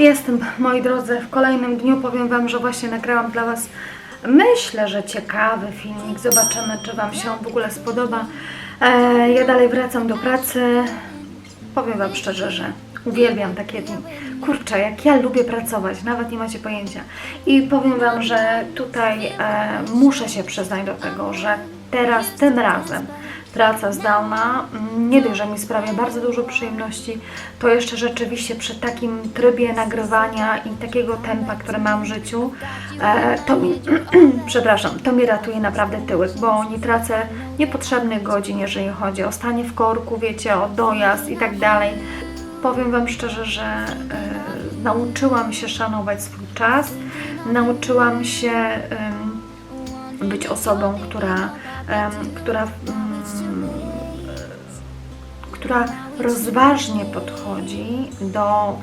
Jestem, moi drodzy, w kolejnym dniu. Powiem Wam, że właśnie nagrałam dla Was, myślę, że ciekawy filmik. Zobaczymy, czy Wam się w ogóle spodoba. E, ja dalej wracam do pracy. Powiem Wam szczerze, że uwielbiam takie dni. Kurczę, jak ja lubię pracować, nawet nie macie pojęcia. I powiem Wam, że tutaj e, muszę się przyznać do tego, że teraz, tym razem praca zdalna mm, nie dość, że mi sprawia bardzo dużo przyjemności, to jeszcze rzeczywiście przy takim trybie nagrywania i takiego tempa, które mam w życiu, e, to mi, przepraszam, to mi ratuje naprawdę tyłek, bo nie tracę niepotrzebnych godzin, jeżeli chodzi o stanie w korku, wiecie, o dojazd i tak dalej. Powiem Wam szczerze, że e, nauczyłam się szanować swój czas, nauczyłam się być osobą, która, która, mm, która rozważnie podchodzi do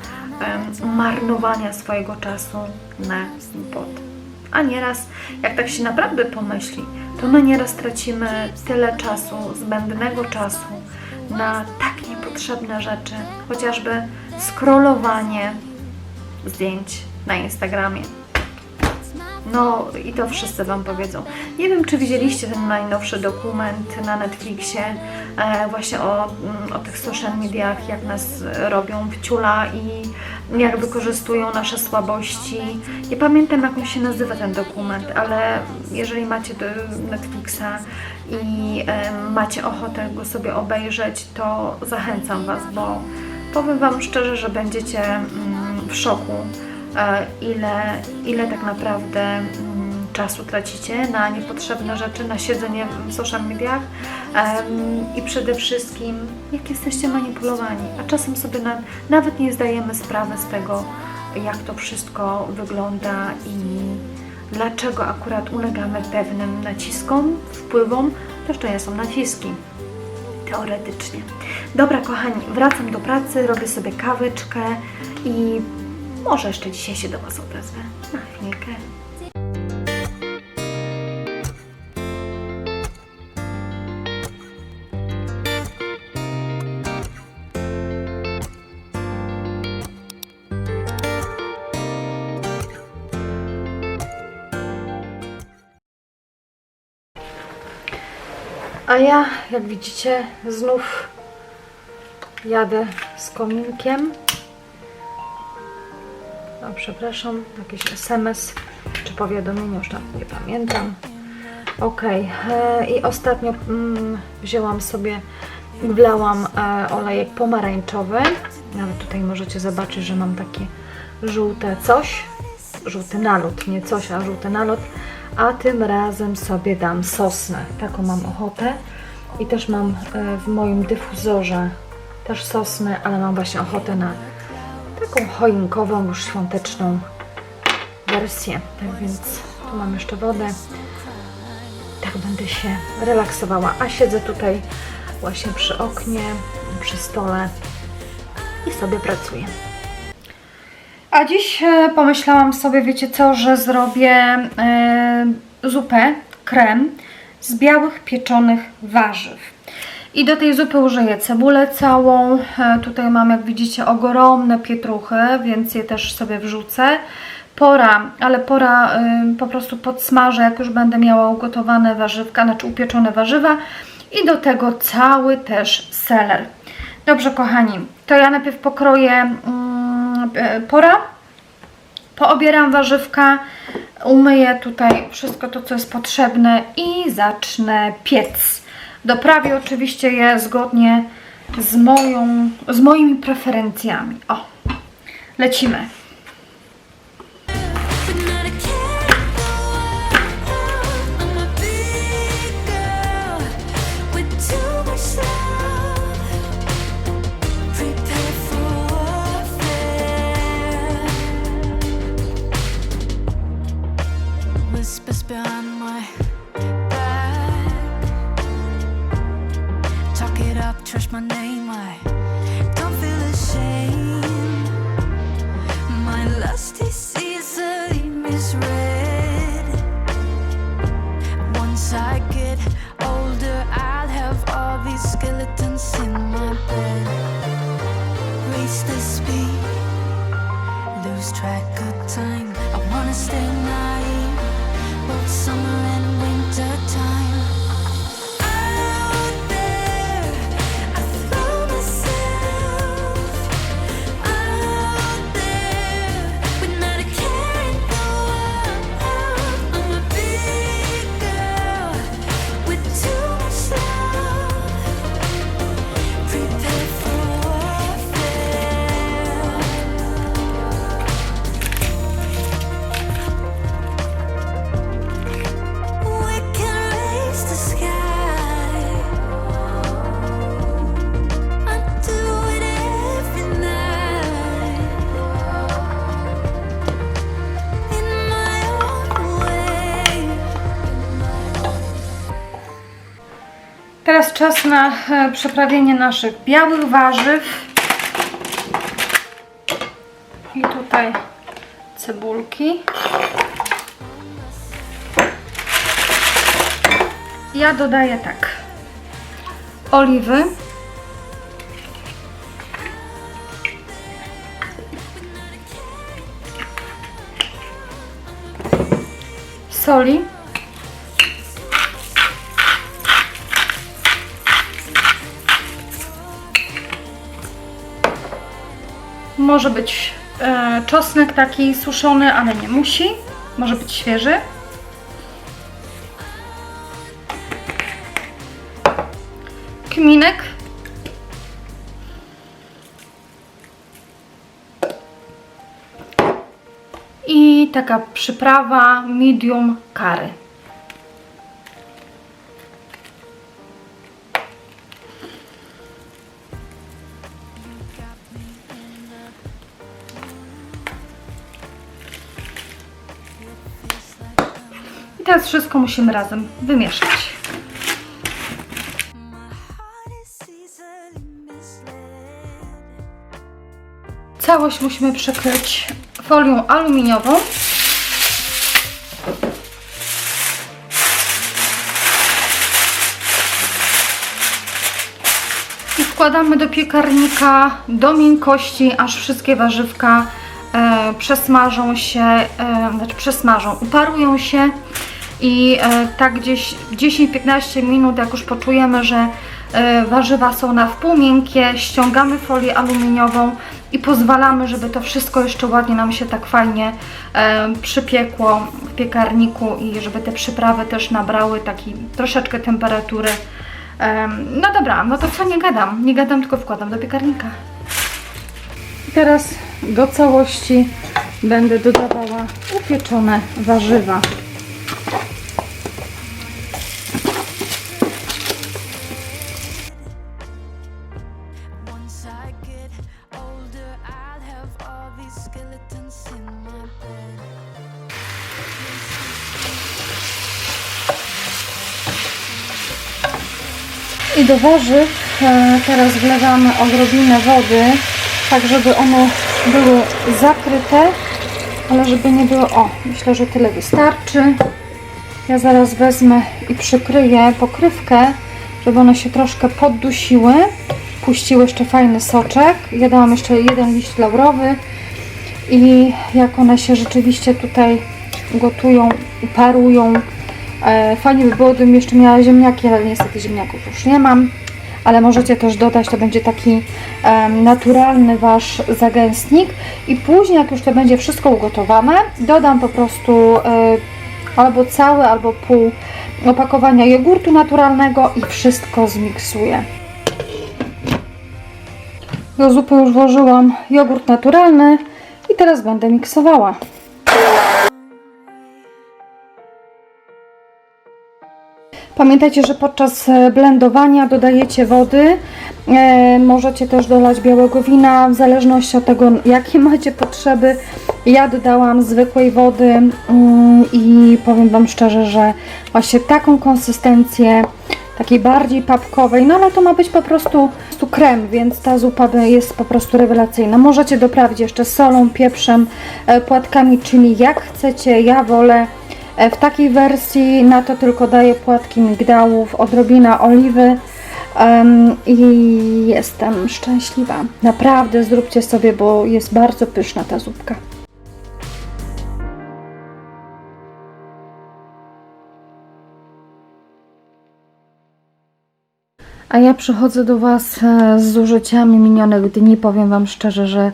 marnowania swojego czasu na głupot. A nieraz, jak tak się naprawdę pomyśli, to my nieraz tracimy tyle czasu, zbędnego czasu na tak niepotrzebne rzeczy, chociażby scrollowanie zdjęć na Instagramie. No i to wszyscy Wam powiedzą. Nie wiem, czy widzieliście ten najnowszy dokument na Netflixie właśnie o, mm, o tych social mediach, jak nas robią w ciula i jak wykorzystują nasze słabości. Nie pamiętam, jak się nazywa ten dokument, ale jeżeli macie do Netflixa i e, macie ochotę go sobie obejrzeć, to zachęcam Was, bo powiem Wam szczerze, że będziecie mm, w szoku e, ile, ile tak naprawdę czasu tracicie na niepotrzebne rzeczy, na siedzenie w social mediach em, i przede wszystkim jak jesteście manipulowani, a czasem sobie na, nawet nie zdajemy sprawy z tego, jak to wszystko wygląda i dlaczego akurat ulegamy pewnym naciskom, wpływom, to jeszcze nie są naciski teoretycznie. Dobra, kochani, wracam do pracy, robię sobie kawyczkę i może jeszcze dzisiaj się do Was odezwę. Na chwilkę. Ja, jak widzicie, znów jadę z kominkiem. O, przepraszam, jakiś SMS czy powiadomienie, już tam nie pamiętam. Ok, e, i ostatnio mm, wzięłam sobie, wlałam e, olejek pomarańczowy. Nawet tutaj możecie zobaczyć, że mam takie żółte coś, żółty nalot, nie coś, a żółty nalot. A tym razem sobie dam sosnę. Taką mam ochotę. I też mam e, w moim dyfuzorze też sosnę, ale mam właśnie ochotę na taką choinkową, już świąteczną wersję. Tak więc tu mam jeszcze wodę. Tak będę się relaksowała. A siedzę tutaj właśnie przy oknie, przy stole i sobie pracuję. A dziś e, pomyślałam sobie, wiecie co, że zrobię e, zupę, krem z białych pieczonych warzyw. I do tej zupy użyję cebulę całą. E, tutaj mam, jak widzicie, ogromne pietruchy, więc je też sobie wrzucę. Pora, ale pora po prostu podsmażę, jak już będę miała ugotowane warzywka, znaczy upieczone warzywa. I do tego cały też seler. Dobrze, kochani, to ja najpierw pokroję mm, pora, poobieram warzywka, umyję tutaj wszystko to, co jest potrzebne i zacznę piec. Doprawię oczywiście je zgodnie z, moją, z moimi preferencjami. O, lecimy. Czas na e, przyprawienie naszych białych warzyw. I tutaj cebulki. Ja dodaję tak. Oliwy. Soli. Może być e, czosnek taki suszony, ale nie musi. Może być świeży. Kminek. I taka przyprawa medium curry. Teraz wszystko musimy razem wymieszać. Całość musimy przykryć folią aluminiową. I wkładamy do piekarnika do miękkości, aż wszystkie warzywka e, przesmażą się, e, znaczy przesmażą, uparują się i e, tak gdzieś 10-15 minut, jak już poczujemy, że e, warzywa są na wpół miękkie, ściągamy folię aluminiową i pozwalamy, żeby to wszystko jeszcze ładnie nam się tak fajnie e, przypiekło w piekarniku i żeby te przyprawy też nabrały takiej troszeczkę temperatury. Em, no dobra, no to co nie gadam, nie gadam, tylko wkładam do piekarnika. Teraz do całości będę dodawała upieczone warzywa. I do warzyw e, teraz wlewamy odrobinę wody, tak żeby one były zakryte, ale żeby nie było, o, myślę, że tyle wystarczy. Ja zaraz wezmę i przykryję pokrywkę, żeby one się troszkę poddusiły, puściły jeszcze fajny soczek. Ja dałam jeszcze jeden liść laurowy i jak one się rzeczywiście tutaj gotują, parują, E, Fajnie by było, gdybym jeszcze miała ziemniaki, ale niestety ziemniaków już nie mam. Ale możecie też dodać, to będzie taki em, naturalny Wasz zagęstnik. I później, jak już to będzie wszystko ugotowane, dodam po prostu e, albo całe, albo pół opakowania jogurtu naturalnego i wszystko zmiksuję. Do zupy już włożyłam jogurt naturalny i teraz będę miksowała. Pamiętajcie, że podczas e, blendowania dodajecie wody. E, możecie też dolać białego wina, w zależności od tego, jakie macie potrzeby. Ja dodałam zwykłej wody mm, i powiem Wam szczerze, że właśnie taką konsystencję, takiej bardziej papkowej, no ale to ma być po prostu, po prostu krem, więc ta zupa jest po prostu rewelacyjna. Możecie doprawić jeszcze solą, pieprzem, e, płatkami, czyli jak chcecie. Ja wolę E, W takiej wersji na to tylko daję płatki migdałów, odrobina oliwy em, i jestem szczęśliwa. Naprawdę zróbcie sobie, bo jest bardzo pyszna ta zupka. A ja przychodzę do Was e, z zużyciami minionych dni. Powiem Wam szczerze, że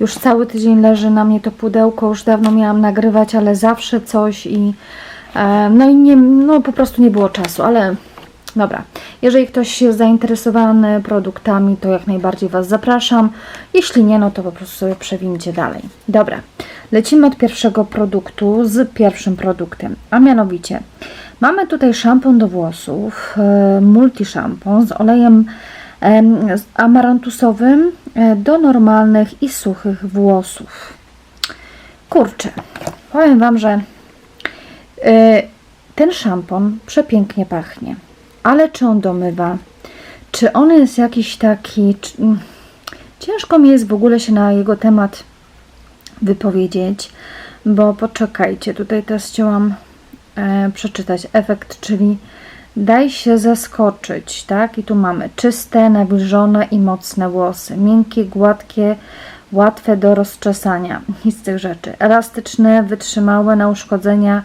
już cały tydzień leży na mnie to pudełko. Już dawno miałam nagrywać, ale zawsze coś i e, no i nie, no po prostu nie było czasu, ale dobra. Jeżeli ktoś jest zainteresowany produktami, to jak najbardziej Was zapraszam. Jeśli nie, no to po prostu sobie przewincie dalej. Dobra, lecimy od pierwszego produktu z pierwszym produktem, a mianowicie mamy tutaj szampon do włosów, e, multi szampon z olejem amarantusowym e, do normalnych i suchych włosów. Kurczę, powiem Wam, że e, ten szampon przepięknie pachnie, ale czy on domywa? Czy on jest jakiś taki. Mm, ciężko mi jest w ogóle się na jego temat wypowiedzieć, bo poczekajcie, tutaj teraz chciałam e, przeczytać efekt, czyli daj się zaskoczyć, tak? I tu mamy czyste, nawilżone i mocne włosy, miękkie, gładkie, łatwe do rozczesania, nic z tych rzeczy, elastyczne, wytrzymałe na uszkodzenia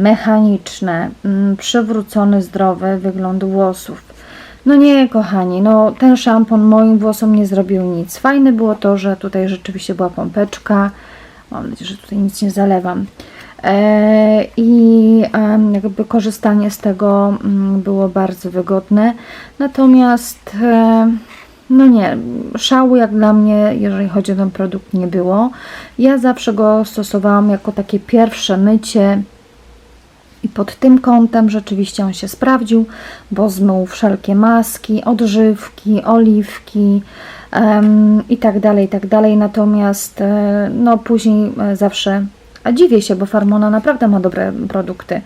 mechaniczne, mm, przywrócony zdrowy wygląd włosów. No nie, kochani, no ten szampon moim włosom nie zrobił nic. Fajne było to, że tutaj rzeczywiście była pompeczka. Mam nadzieję, że tutaj nic nie zalewam. E, I jakby korzystanie z tego mm, było bardzo wygodne. Natomiast e, no nie, szału jak dla mnie, jeżeli chodzi o ten produkt, nie było. Ja zawsze go stosowałam jako takie pierwsze mycie i pod tym kątem rzeczywiście on się sprawdził, bo zmył wszelkie maski, odżywki, oliwki em, i tak dalej, i tak dalej. Natomiast e, no później e, zawsze a dziwię się, bo Farmona naprawdę ma dobre produkty.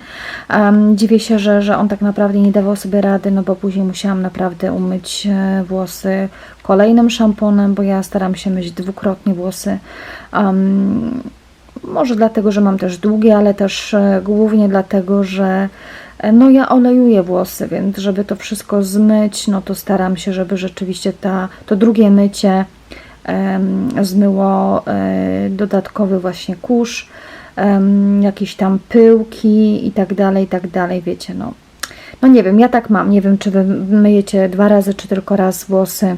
Em, dziwię się, że, że on tak naprawdę nie dawał sobie rady, no bo później musiałam naprawdę umyć e, włosy kolejnym szamponem, bo ja staram się myć dwukrotnie włosy. Em, może dlatego, że mam też długie, ale też e, głównie dlatego, że e, no ja olejuję włosy, więc żeby to wszystko zmyć, no to staram się, żeby rzeczywiście ta, to drugie mycie zmyło e, dodatkowy właśnie kurz, jakieś tam pyłki i tak dalej, i tak dalej, wiecie, no. No nie wiem, ja tak mam, nie wiem, czy wy myjecie dwa razy, czy tylko raz włosy.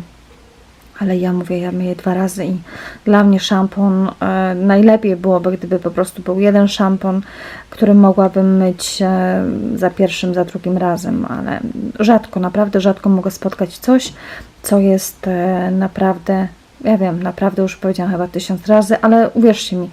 Ale ja mówię, ja myję dwa razy i dla mnie szampon e, najlepiej byłoby, gdyby po prostu był jeden szampon, który mogłabym myć e, za pierwszym, za drugim razem, ale rzadko, naprawdę rzadko mogę spotkać coś, co jest e, naprawdę, ja wiem, naprawdę już powiedziałam chyba tysiąc razy, ale uwierzcie mi,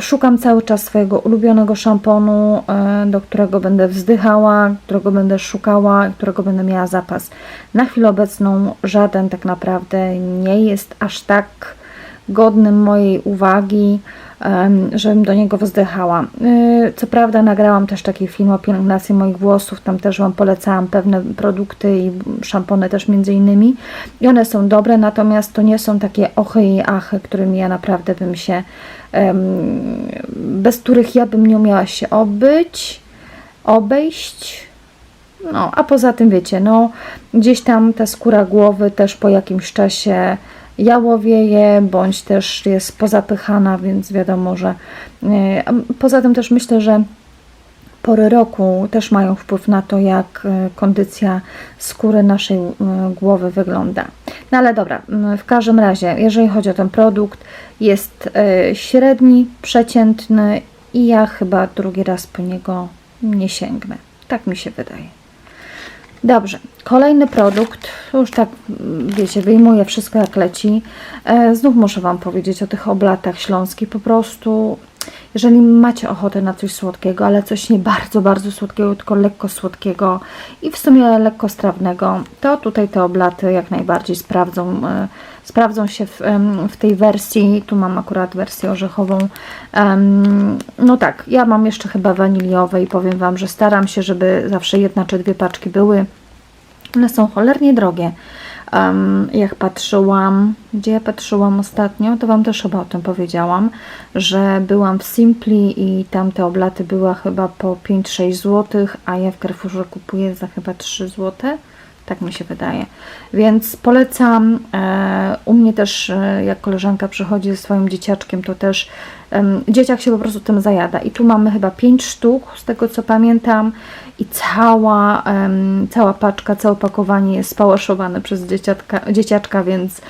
szukam cały czas swojego ulubionego szamponu, e, do którego będę wzdychała, którego będę szukała, którego będę miała zapas. Na chwilę obecną żaden tak naprawdę nie jest aż tak godnym mojej uwagi, żebym do niego wzdychała. Y, Co prawda nagrałam też taki film o pielęgnacji moich włosów, tam też Wam polecałam pewne produkty i szampony też między innymi i one są dobre, natomiast to nie są takie ochy i achy, którymi ja naprawdę bym się, bez których ja bym nie umiała się obyć, obejść, no, a poza tym wiecie, no, gdzieś tam ta skóra głowy też po jakimś czasie jałowieje, bądź też jest pozapychana, więc wiadomo, że e, poza tym też myślę, że pory roku też mają wpływ na to, jak e, kondycja skóry naszej głowy wygląda. No ale dobra, w każdym razie, jeżeli chodzi o ten produkt, jest e, średni, przeciętny i ja chyba drugi raz po niego nie sięgnę. Tak mi się wydaje. Dobrze, kolejny produkt, już tak, wiecie, wyjmuję wszystko jak leci. E, znów muszę Wam powiedzieć o tych oblatach śląskich. Po prostu, jeżeli macie ochotę na coś słodkiego, ale coś nie bardzo, bardzo słodkiego, tylko lekko słodkiego i w sumie lekko strawnego, to tutaj te oblaty jak najbardziej sprawdzą, e, sprawdzą się w, w tej wersji. Tu mam akurat wersję orzechową. No tak, ja mam jeszcze chyba waniliowe i powiem Wam, że staram się, żeby zawsze jedna czy dwie paczki były. One są cholernie drogie. Em, jak patrzyłam, gdzie ja patrzyłam ostatnio, to Wam też chyba o tym powiedziałam, że byłam w Simpli i tam te oblaty były chyba po 5-6 zł, a ja w Carrefourze kupuję za chyba 3 zł. Tak mi się wydaje. Więc polecam. E, u mnie też, e, jak koleżanka przychodzi ze swoim dzieciaczkiem, to też dzieciak się po prostu tym zajada. I tu mamy chyba 5 sztuk, z tego co pamiętam. I cała, cała paczka, całe opakowanie jest spałaszowane przez dzieciaczka, dzieciaczka, więc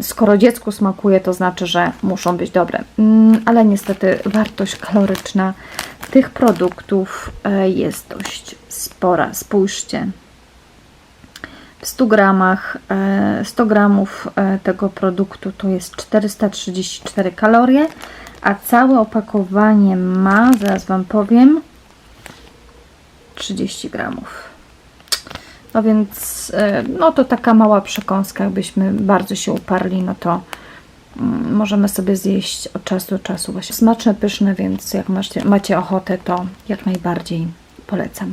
skoro dziecku smakuje, to znaczy, że muszą być dobre. Mm, ale niestety wartość kaloryczna tych produktów e, jest dość spora. Spójrzcie. W 100 gramach, e, 100 gramów e, tego produktu to jest 434 kalorie, a całe opakowanie ma, zaraz Wam powiem, 30 gramów. No więc, e, no to taka mała przekąska, jakbyśmy bardzo się uparli, no to mm, możemy sobie zjeść od czasu do czasu. Właśnie smaczne, pyszne, więc jak macie, macie ochotę, to jak najbardziej polecam.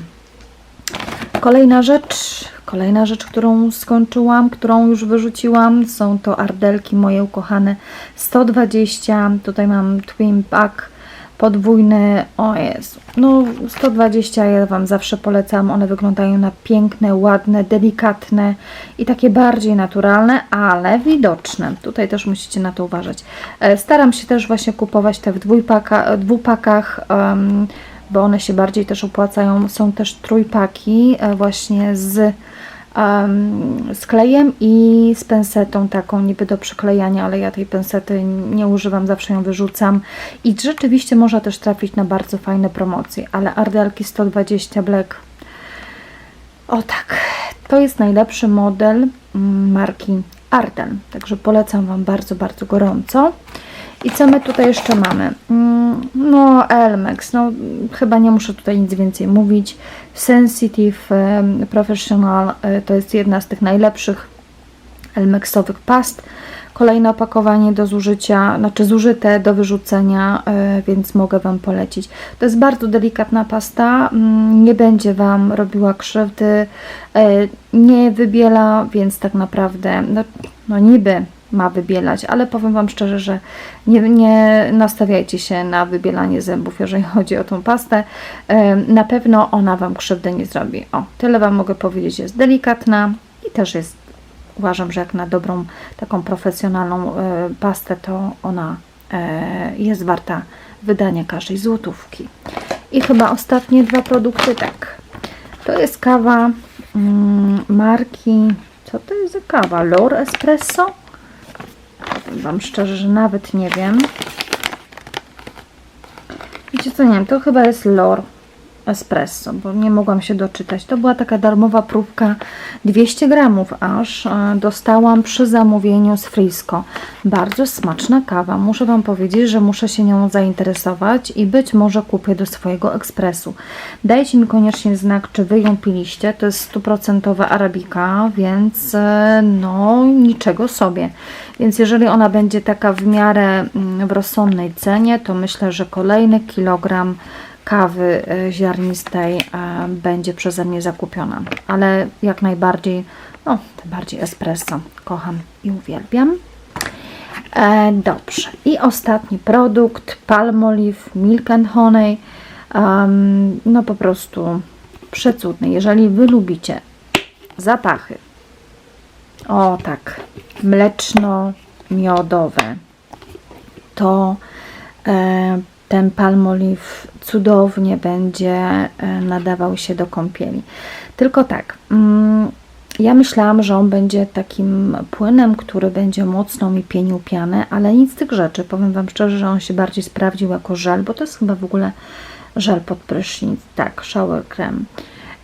Kolejna rzecz, kolejna rzecz, którą skończyłam, którą już wyrzuciłam, są to ardelki moje ukochane 120. Tutaj mam twin pack podwójny. O Jezu, no 120 ja Wam zawsze polecam. One wyglądają na piękne, ładne, delikatne i takie bardziej naturalne, ale widoczne. Tutaj też musicie na to uważać. E, Staram się też właśnie kupować te w dwupakach. em, bo one się bardziej też opłacają. Są też trójpaki e, właśnie z, em, z klejem i z pensetą taką niby do przyklejania, ale ja tej pensety nie używam, zawsze ją wyrzucam. I rzeczywiście można też trafić na bardzo fajne promocje, ale Ardelki 120 Black o tak, to jest najlepszy model mm, marki Arden, także polecam Wam bardzo, bardzo gorąco. I co my tutaj jeszcze mamy? Mm, No, Elmex, no chyba nie muszę tutaj nic więcej mówić. Sensitive Professional e, to jest jedna z tych najlepszych Elmexowych past. Kolejne opakowanie do zużycia, znaczy zużyte do wyrzucenia, e, więc mogę Wam polecić. To jest bardzo delikatna pasta, mm, nie będzie Wam robiła krzywdy, e, nie wybiela, więc tak naprawdę, no, no niby ma wybielać, ale powiem Wam szczerze, że nie, nie nastawiajcie się na wybielanie zębów, jeżeli chodzi o tą pastę. Na pewno ona Wam krzywdy nie zrobi. O, tyle Wam mogę powiedzieć, jest delikatna i też jest, uważam, że jak na dobrą, taką profesjonalną e, pastę, to ona e, jest warta wydania każdej złotówki. I chyba ostatnie dwa produkty, tak. To jest kawa mm, marki, co to jest za kawa? Lor Espresso? Wam szczerze, że nawet nie wiem. Wiecie co, nie wiem, to chyba jest Lor Espresso, bo nie mogłam się doczytać. To była taka darmowa próbka, 200 gramów aż. e, Dostałam przy zamówieniu z Frisco. Bardzo smaczna kawa. Muszę Wam powiedzieć, że muszę się nią zainteresować i być może kupię do swojego ekspresu. Dajcie mi koniecznie znak, czy Wy ją piliście. To jest stuprocentowa arabika, więc e, no niczego sobie. Więc jeżeli ona będzie taka w miarę mm, w rozsądnej cenie, to myślę, że kolejny kilogram kawy e, ziarnistej e, będzie przeze mnie zakupiona. Ale jak najbardziej, no, bardziej espresso kocham i uwielbiam. E, dobrze. I ostatni produkt, Palmolive Milk and Honey. Em, no po prostu przecudny. Jeżeli Wy lubicie zapachy, o tak, mleczno-miodowe, to e, ten palmolive cudownie będzie e, nadawał się do kąpieli. Tylko tak, mm, ja myślałam, że on będzie takim płynem, który będzie mocno mi pienił pianę, ale nic z tych rzeczy. Powiem Wam szczerze, że on się bardziej sprawdził jako żel, bo to jest chyba w ogóle żel pod prysznic. Tak, shower creme.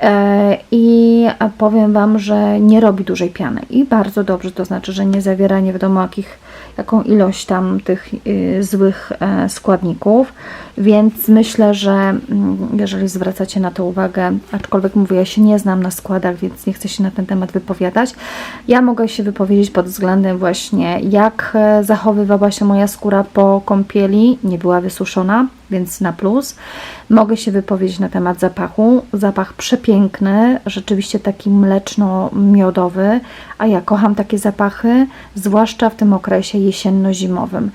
E, I powiem Wam, że nie robi dużej piany i bardzo dobrze, to znaczy, że nie zawiera nie wiadomo jakich, jaką ilość tam tych y, złych e, składników, więc myślę, że mm, jeżeli zwracacie na to uwagę, aczkolwiek mówię, ja się nie znam na składach, więc nie chcę się na ten temat wypowiadać, ja mogę się wypowiedzieć pod względem właśnie jak e, zachowywała się moja skóra po kąpieli, nie była wysuszona, więc na plus. Mogę się wypowiedzieć na temat zapachu. Zapach przepiękny, rzeczywiście taki mleczno-miodowy, a ja kocham takie zapachy, zwłaszcza w tym okresie jesienno-zimowym.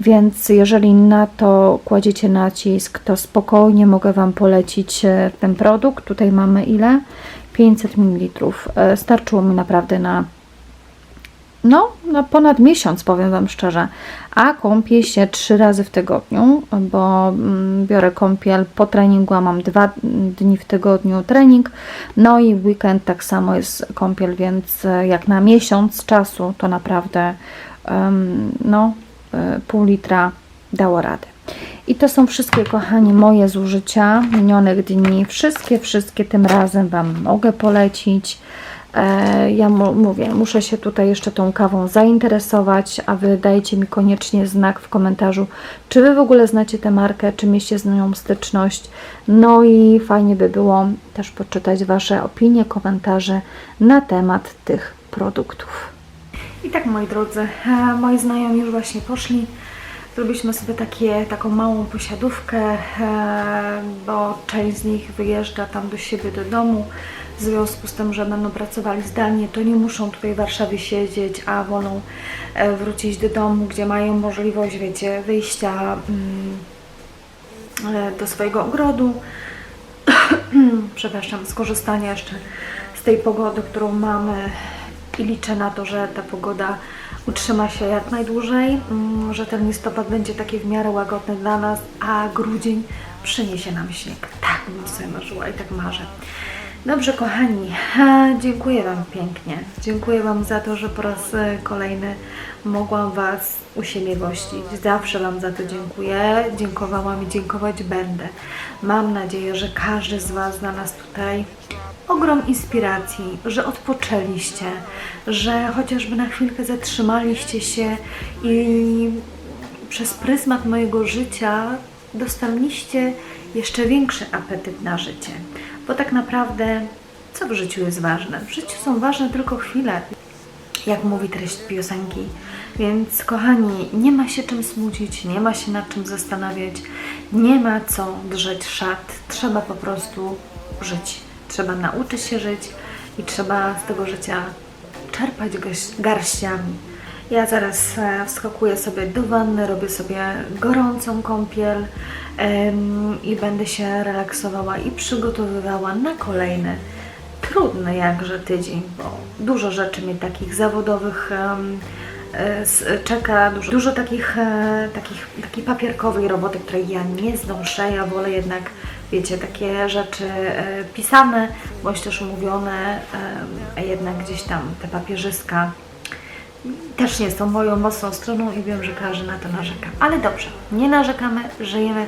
Więc jeżeli na to kładziecie nacisk, to spokojnie mogę Wam polecić e, ten produkt. Tutaj mamy ile? 500 ml. E, Starczyło mi naprawdę na no, na ponad miesiąc, powiem Wam szczerze. A kąpię się trzy razy w tygodniu, bo mm, biorę kąpiel po treningu, a mam dwa dni w tygodniu trening. No i weekend tak samo jest kąpiel, więc e, jak na miesiąc czasu, to naprawdę no, e, pół litra dało radę. I to są wszystkie, kochani, moje zużycia minionych dni. Wszystkie, wszystkie tym razem Wam mogę polecić. E, Ja mówię, muszę się tutaj jeszcze tą kawą zainteresować, a Wy dajcie mi koniecznie znak w komentarzu, czy Wy w ogóle znacie tę markę, czy mieliście z nią styczność. No i fajnie by było też poczytać Wasze opinie, komentarze na temat tych produktów. I tak, moi drodzy, e, moi znajomi już właśnie poszli. Zrobiliśmy sobie takie, taką małą posiadówkę, e, bo część z nich wyjeżdża tam do siebie, do domu. W związku z tym, że będą pracowali zdalnie, to nie muszą tutaj w Warszawie siedzieć, a wolą e, wrócić do domu, gdzie mają możliwość, wiecie, wyjścia mm, do swojego ogrodu. Przepraszam, skorzystania jeszcze z tej pogody, którą mamy i liczę na to, że ta pogoda utrzyma się jak najdłużej, mm, że ten listopad będzie taki w miarę łagodny dla nas, a grudzień przyniesie nam śnieg. Tak bym sobie marzyła i tak marzę. Dobrze, kochani, dziękuję Wam pięknie. Dziękuję Wam za to, że po raz e, kolejny mogłam Was u siebie gościć. Zawsze Wam za to dziękuję. Dziękowałam i dziękować będę. Mam nadzieję, że każdy z Was znalazł tutaj ogrom inspiracji, że odpoczęliście, że chociażby na chwilkę zatrzymaliście się i przez pryzmat mojego życia dostaliście jeszcze większy apetyt na życie. Bo tak naprawdę, co w życiu jest ważne? W życiu są ważne tylko chwile, jak mówi treść piosenki. Więc kochani, nie ma się czym smucić, nie ma się nad czym zastanawiać, nie ma co drzeć szat. Trzeba po prostu żyć. Trzeba nauczyć się żyć i trzeba z tego życia czerpać garściami. Ja zaraz e, wskakuję sobie do wanny, robię sobie gorącą kąpiel i będę się relaksowała i przygotowywała na kolejny trudny jakże tydzień, bo dużo rzeczy mnie takich zawodowych e, czeka, dużo, dużo takich, e, takich, takiej papierkowej roboty, której ja nie znoszę. Ja wolę jednak, wiecie, takie rzeczy e, pisane, bądź też mówione, a jednak gdzieś tam te papierzyska też nie są moją mocną stroną i wiem, że każdy na to narzeka. Ale dobrze, nie narzekamy, żyjemy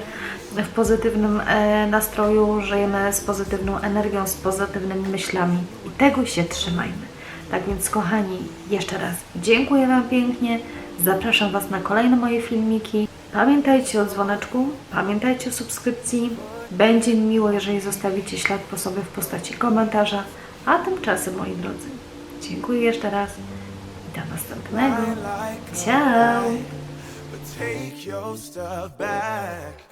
w pozytywnym e, nastroju, żyjemy z pozytywną energią, z pozytywnymi myślami i tego się trzymajmy. Tak więc, kochani, jeszcze raz dziękuję Wam pięknie, zapraszam Was na kolejne moje filmiki. Pamiętajcie o dzwoneczku, pamiętajcie o subskrypcji. Będzie mi miło, jeżeli zostawicie ślad po sobie w postaci komentarza. A tymczasem, moi drodzy, dziękuję jeszcze raz I like. Чао! But take your stuff back.